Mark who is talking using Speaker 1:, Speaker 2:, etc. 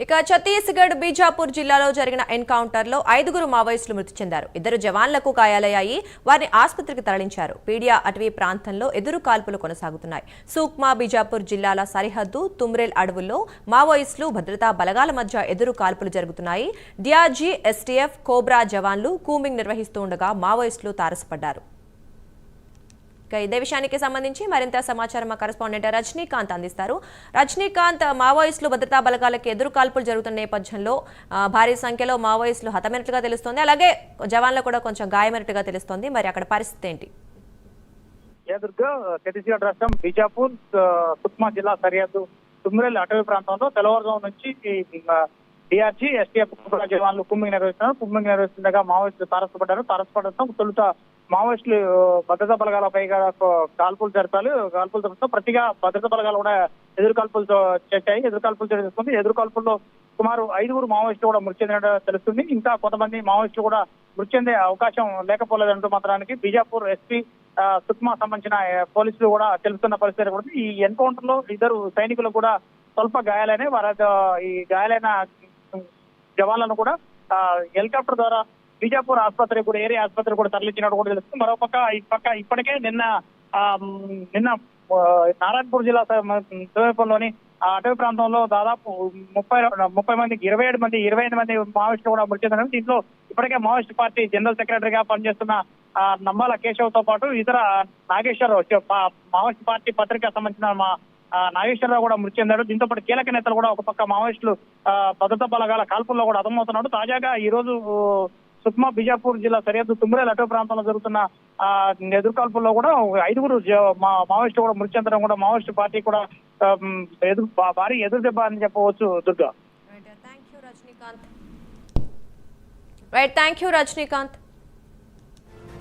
Speaker 1: ఇక ఛత్తీస్గఢ్ బీజాపూర్ జిల్లాలో జరిగిన ఎన్కౌంటర్లో ఐదుగురు మావోయిస్టులు మృతి చెందారు. ఇద్దరు జవాన్లకు గాయాలయ్యాయి. వారిని ఆసుపత్రికి తరలించారు. పీడియా అటవీ ప్రాంతంలో ఎదురు కాల్పులు కొనసాగుతున్నాయి. సూక్మా బీజాపూర్ జిల్లాల సరిహద్దు తుమ్రేల్ అడవుల్లో మావోయిస్టులు భద్రతా బలగాల మధ్య ఎదురు కాల్పులు జరుగుతున్నాయి. డిఆర్జీ ఎస్టీఎఫ్ కోబ్రా జవాన్లు కూమింగ్ నిర్వహిస్తుండగా మావోయిస్టులు తారసపడ్డారు. ఇక ఇదే విషయానికి సంబంధించి మరింత సమాచారం మా కరెస్పాండెంట్ రజనీకాంత్ అందిస్తారు. రజనీకాంత్ మావోయిస్టులు భద్రతా బలగాలకు ఎదురు కాల్పులు జరుగుతున్న నేపథ్యంలో భారీ సంఖ్యలో మావోయిస్టులు హతమైనట్లుగా తెలుస్తోంది. అలాగే జవాన్లు కూడా కొంచెం గాయమైనట్టుగా తెలుస్తోంది. మరి అక్కడ పరిస్థితి ఏంటి?
Speaker 2: దుర్గ ఛత్తీస్గఢ్ రాష్ట్రం బీజాపూర్ సుక్మా జిల్లా సరిహద్దు తుమ్రెల్ అటవీ ప్రాంతంలో తెల్లవారుజాము నుంచి డిఆర్జీ ఎస్టీఎఫ్ జవాన్లు కుమ్మింగ్ నిర్వహిస్తున్నారు. కుమ్మింగ్ నిర్వహిస్తుండగా మావోయిస్టులు తారసపడ్డారు. తారసపడటం తొలుత మావోయిస్టులు భద్రతా బలగాలపై కాల్పులు జరిపారు కాల్పులు జరుపుతూ ప్రతిగా భద్రతా బలగాలు కూడా ఎదురు కాల్పులు చేశాయి. ఎదురు కాల్పులు చేసుకుంది ఎదురు కాల్పుల్లో సుమారు ఐదుగురు మావోయిస్టులు కూడా మృతి చెందినట్టు తెలుస్తుంది. ఇంకా కొంతమంది మావోయిస్టులు కూడా మృతి చెందే అవకాశం లేకపోలేదంటూ మాత్రానికి బీజాపూర్ ఎస్పీ సుక్మా సంబంధించిన పోలీసులు కూడా తెలుస్తున్న పరిస్థితి కూడా ఈ ఎన్కౌంటర్లో ఇద్దరు సైనికులు కూడా స్వల్ప గాయాలైన వారి ఈ గాయాలైన జవాన్లను కూడా హెలికాప్టర్ ద్వారా బీజాపూర్ ఆసుపత్రి కూడా ఏరియా ఆసుపత్రి కూడా తరలించినట్టు కూడా తెలుస్తుంది. మరోపక్క ఈ పక్క ఇప్పటికే నిన్న ఆ, నిన్న నారాయణపూర్ జిల్లా సమీపంలోని అటవీ ప్రాంతంలో దాదాపు ముప్పై ముప్పై మందికి ఇరవై ఏడు మంది ఇరవై ఐదు మంది మావోయిస్టులు కూడా మృతి చెందడం దీంట్లో ఇప్పటికే మావోయిస్ట్ పార్టీ జనరల్ సెక్రటరీగా పనిచేస్తున్న ఆ, నంబాల కేశవ్తో పాటు ఇతర నాగేశ్వరరావు మావోయిస్ట్ పార్టీ పత్రిక సంబంధించిన మా నాగేశ్వరరావు కూడా మృతి చెందాడు దీంతో పాటు కీలక నేతలు కూడా ఒక పక్క మావోయిస్టులు ఆ, భద్రతా బలగాల కాల్పుల్లో కూడా అర్థమవుతున్నాడు తాజాగా ఈ రోజు సుక్మా బిజాపూర్ జిల్లా సరిహద్దు తుమ్రేల్ అటో ప్రాంతంలో జరుగుతున్న ఎదుర్కాల్పుల్లో కూడా ఐదుగురు జ- కూడా మృతి చెందడం కూడా మావోయిస్టు పార్టీ కూడా ఎదురు భారీ ఎదురు దెబ్బ అని చెప్పవచ్చు Durga.
Speaker 1: Rajinikanth right thank you Rajinikanth